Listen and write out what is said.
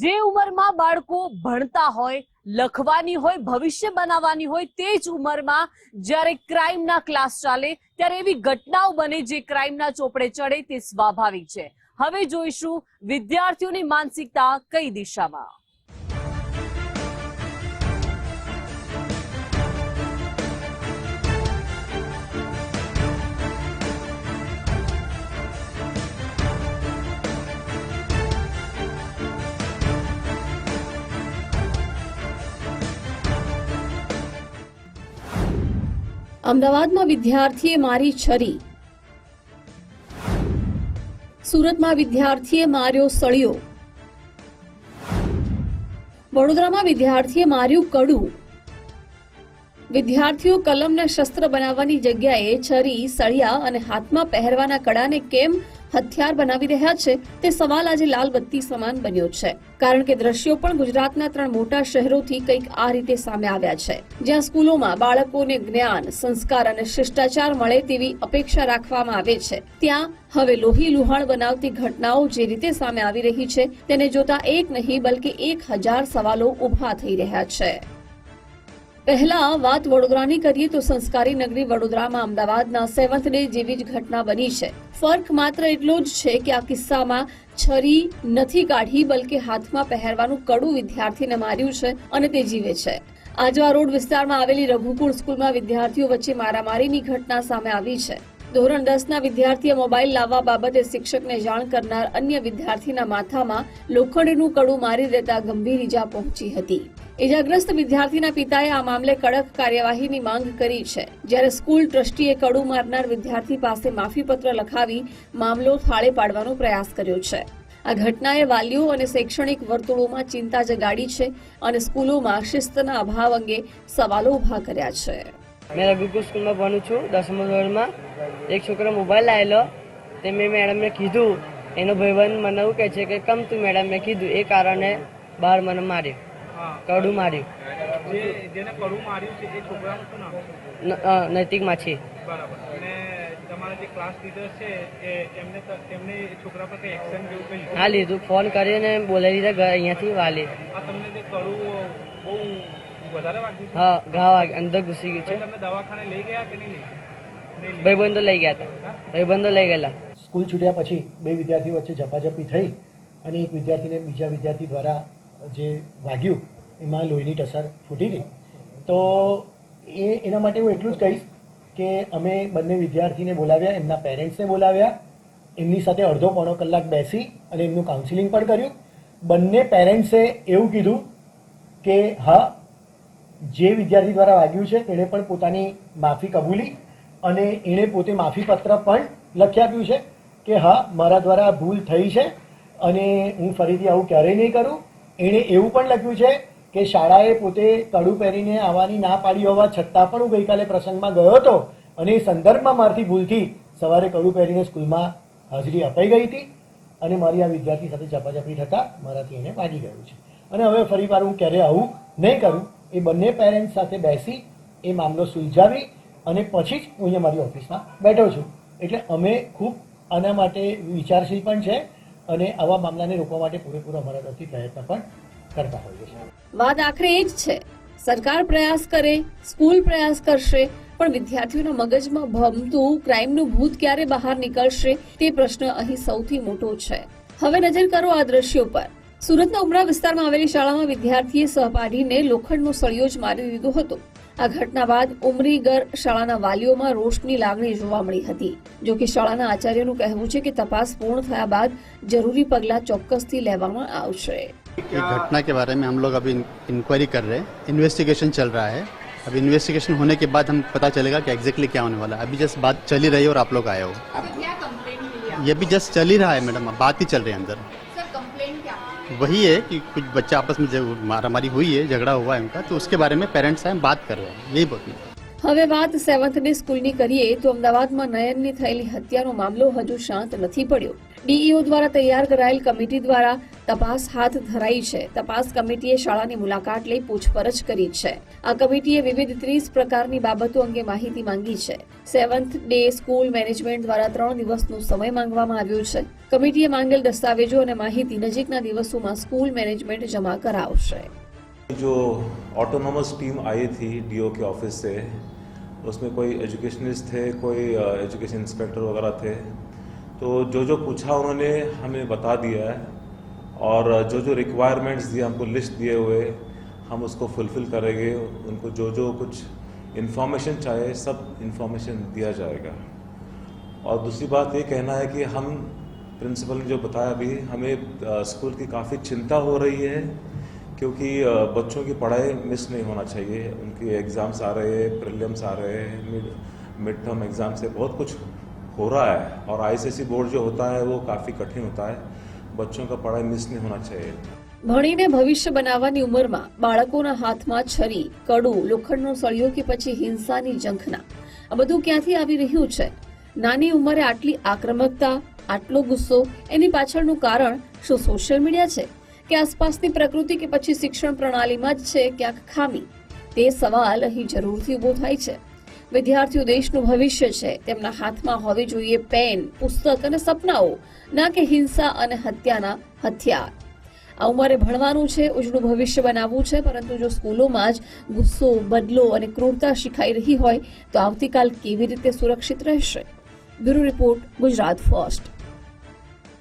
જે ઉંમરમાં બાળકો ભણતા હોય, લખવાની હોય, ભવિષ્ય બનાવવાની હોય, તે જ ઉંમરમાં જ્યારે ક્રાઇમના ક્લાસ ચાલે, ત્યારે એવી ઘટનાઓ બને જે ક્રાઇમના ચોપડે ચડે તે સ્વાભાવિક છે. હવે જોઈશું વિદ્યાર્થીઓની માનસિકતા કઈ દિશામાં. અમદાવાદમાં વિદ્યાર્થીએ મારી છરી. સુરતમાં વિદ્યાર્થીએ માર્યો સળિયો. વડોદરામાં વિદ્યાર્થીએ માર્યું કડું. વિદ્યાર્થીઓ કલમને શસ્ત્ર બનાવવાની જગ્યાએ છરી સળિયા અને હાથમાં પહેરવાના કડાને કેમ હથિયાર બનાવી રહ્યા છે તે સવાલ આજે લાલ બત્તી સમાન બન્યો છે. કારણ કે દ્રશ્યો પણ ગુજરાતના ત્રણ મોટા શહેરોથી કંઈક આ રીતે સામે આવ્યા છે. જ્યાં સ્કૂલોમાં બાળકોને જ્ઞાન, સંસ્કાર અને શિષ્ટાચાર મળે તેવી અપેક્ષા રાખવામાં આવે છે. ત્યાં હવે લોહી લુહાણ બનાવતી ઘટનાઓ જે રીતે સામે આવી રહી છે તેને જોતા એક નહીં, બલકે એક હજાર સવાલો ઊભા થઈ રહ્યા છે. પહેલા વાત વડોદરાની કરીએ તો સંસ્કારી નગરી વડોદરામાં અમદાવાદના સેવન્થ ડે જેવી જ ઘટના બની છે. ફર્ક માત્ર એટલો જ છે કે આ કિસ્સામાં છરી નથી કાઢી, બલકે હાથમાં પહેરવાનું કડું વિદ્યાર્થીને માર્યું છે અને તે જીવે છે. આજવા રોડ વિસ્તારમાં આવેલી રઘુકુળ સ્કૂલમાં વિદ્યાર્થીઓ વચ્ચે મારામારીની ઘટના સામે આવી છે. ધોરણ દસના વિદ્યાર્થીએ મોબાઈલ લાવવા બાબતે શિક્ષકને જાણ કરનાર અન્ય વિદ્યાર્થીના માથામાં લોખંડનું કડું મારી દેતા ગંભીર ઈજા પહોંચી હતી. ઇજાગ્રસ્ત વિદ્યાર્થીના પિતાએ આ મામલે કડક કાર્યવાહીની માંગ કરી છે. જ્યારે સ્કૂલ ટ્રસ્ટીએ કડુ મારનાર વિદ્યાર્થી પાસે માફીપત્ર લખાવી મામલો થાળે પાડવાનો પ્રયાસ કર્યો છે. આ ઘટનાએ વાલીઓ અને શૈક્ષણિક વર્તુળોમાં ચિંતા જગાડી છે અને સ્કૂલોમાં શિસ્તના અભાવ અંગે સવાલો ઊભા કર્યા છે. મેં રઘુકુળ સ્કૂલમાં ભણું છું દસમા ધોરણમાં. એક છોકરો મોબાઈલ લાવેલો તે મેં મેડમને કીધું એનો ભાઈબંધ મને એવું કહે છે કે કમ તું મેડમ મેં કીધું. એ કારણે બહાર મને માર્યું. કડું માર્યું. નૈતિક માછી. હા લીધું. ફોન કરીને બોલાવી દીધા અહીંયાથી વાલી. હા ઘા અંદર ઘૂસી ગયું છે. દવાખાને લઈ ગયા કે નહીં લઈ ગયા? નહીં લઈ ભાઈબંધો લઈ ગયા હતા. ભાઈબંધો લઈ ગયેલા. સ્કૂલ છૂટ્યા પછી બે વિદ્યાર્થીઓ વચ્ચે ઝપાઝપી થઈ અને એક વિદ્યાર્થીને બીજા વિદ્યાર્થી દ્વારા જે વાગ્યું એમાં લોહીની ટસર ફૂટી ગઈ. તો એ એના માટે હું એટલું જ કહીશ કે અમે બંને વિદ્યાર્થીને બોલાવ્યા એમના પેરેન્ટ્સને બોલાવ્યા એમની સાથે અડધો પોણો કલાક બેસી અને એમનું કાઉન્સિલિંગ પણ કર્યું. બંને પેરેન્ટ્સે એવું કીધું કે હા જે વિદ્યાર્થી દ્વારા વાગ્યું છે તેણે પણ પોતાની માફી કબૂલી અને એણે પોતે માફીપત્ર પણ લખી આપ્યું છે કે હા, મારા દ્વારા ભૂલ થઈ છે અને હું ફરીથી આવું ક્યારેય નહીં કરું. એણે એવું પણ લખ્યું છે કે શાળાએ પોતે કડું પહેરીને આવવાની ના પાડી હોવા છતાં પણ હું ગઈકાલે પ્રસંગમાં ગયો હતો અને એ સંદર્ભમાં મારથી ભૂલથી સવારે કડું પહેરીને સ્કૂલમાં હાજરી અપાઈ ગઈ હતી અને મારી આ વિદ્યાર્થી સાથે ઝપાઝપી થતાં મારાથી એને વાગી ગયું છે. અને હવે ફરી વાર હું ક્યારે આવું નહીં કરું. એ બંને પેરેન્ટ્સ સાથે બેસી એ મામલો સુલઝાવી અને પછી જ હું અહીંયા મારી ઓફિસમાં બેઠો છું. એટલે અમે ખૂબ આના માટે વિચારશીલ પણ છે અને આવા મામલાને રોકવા માટે પૂરેપૂરો અમારા તરફથી પ્રયત્ન પણ કરતા હોઈએ છીએ. વાત આખરે એ જ છે. સરકાર પ્રયાસ કરે, સ્કૂલ પ્રયાસ કરશે, પણ વિદ્યાર્થીઓના મગજમાં ભમતું ક્રાઇમનું ભૂત ક્યારે બહાર નીકળશે તે પ્રશ્ન અહીં સૌથી મોટો છે. હવે નજર કરો આ દ્રશ્યો પર. સુરતના ઉમરા વિસ્તારમાં આવેલી શાળામાં વિદ્યાર્થીએ સહપાઠીને લોખંડનો સળિયો જ મારી દીધો હતો આ ઘટના બાદ ઉમરીગર શાળાના વાલીઓમાં રોષની લાગણી જોવા મળી હતી જો કે શાળાના આચાર્યનું કહેવું છે કે તપાસ પૂર્ણ થયા બાદ જરૂરી પગલાં ચોક્કસથી લેવામાં આવશે ये घटना के बारे में हम लोग अभी इंक्वायरी कर रहे हैं इन्वेस्टिगेशन चल रहा है अब इन्वेस्टिगेशन होने के बाद हम पता चलेगा कि एग्जैक्टली क्या होने वाला है अभी जस्ट बात चल ही रही है और आप लोग आए हो ये भी जस्ट चल ही रहा है मैडम बात ही चल रही है अंदर वही है कि कुछ बच्चा आपस में जो मारामारी हुई है झगड़ा हुआ है उनका तो उसके बारे में पेरेंट्स हैं बात कर रहे हैं यही बोल હવે વાત સેવન્થ ડે સ્કૂલની કરીએ તો અમદાવાદમાં નયનની થયેલી હત્યાનો મામલો હજુ શાંત નથી પડ્યો ડીઈઓ દ્વારા તૈયાર કરાયેલ કમિટી દ્વારા તપાસ હાથ ધરાઈ છે તપાસ કમિટીએ શાળાની મુલાકાત લઈ પૂછપરછ કરી છે આ કમિટીએ વિવિધ ત્રીસ પ્રકારની બાબતો અંગે માહિતી માંગી છે સેવન્થ ડે સ્કૂલ મેનેજમેન્ટ દ્વારા ત્રણ દિવસનો સમય માંગવામાં આવ્યો છે કમિટીએ માંગેલ દસ્તાવેજો અને માહિતી નજીકના દિવસોમાં સ્કૂલ મેનેજમેન્ટ જમા કરાવશે जो ऑटोनॉमस टीम आई थी डीओ के ऑफिस से उसमें कोई एजुकेशनिस्ट थे कोई एजुकेशन इंस्पेक्टर वगैरह थे तो जो जो पूछा उन्होंने हमें बता दिया है और जो जो रिक्वायरमेंट्स दिए, हमको लिस्ट दिए हुए, हम उसको फुलफिल करेंगे, उनको जो जो कुछ इन्फॉर्मेशन चाहिए सब इन्फॉर्मेशन दिया जाएगा। और दूसरी बात ये कहना है कि हम प्रिंसिपल ने जो बताया अभी, हमें स्कूल की काफ़ी चिंता हो रही है, क्योंकि बच्चों की पढ़ाई मिस नहीं होना चाहिए। उनके एग्ज़ाम्स आ रहे हैं प्रीलिम्स आ रहे हैं मिड मिड टर्म एग्ज़ाम से बहुत कुछ हो रहा है। और आईसीएसई बोर्ड जो होता है, वो काफ़ी कठिन होता है। बच्चों का पढ़ाई मिस नहीं होना चाहिए ભણીને ભવિષ્ય બનાવવાની ઉંમરમાં બાળકોના હાથમાં છરી કડું લોખંડનો સળિયો કે પછી હિંસાની ઝંખના આ બધું ક્યાંથી આવી રહ્યું છે નાની ઉંમરે આટલી આક્રમકતા આટલો ગુસ્સો એની પાછળનું કારણ શું સોશિયલ મીડિયા છે કે આસપાસની પ્રકૃતિ કે પછી શિક્ષણ પ્રણાલીમાં જ છે ક્યાંક ખામી તે સવાલ અહીં જરૂરથી ઊભો થાય છે વિદ્યાર્થીઓ દેશનું ભવિષ્ય છે. તેમના હાથમાં હોવી જોઈએ પેન, પુસ્તક અને સપનાઓ, ના કે હિંસા અને હત્યાના હથિયાર. આ ઉંમરે ભણવાનું છે, ઉજળું ભવિષ્ય બનાવવું છે, પરંતુ જો સ્કૂલોમાં જ ગુસ્સો, બદલો અને ક્રૂરતા શીખાઈ રહી હોય, તો આવતીકાલ કેવી રીતે સુરક્ષિત રહેશે? Bureau report, Gujarat first.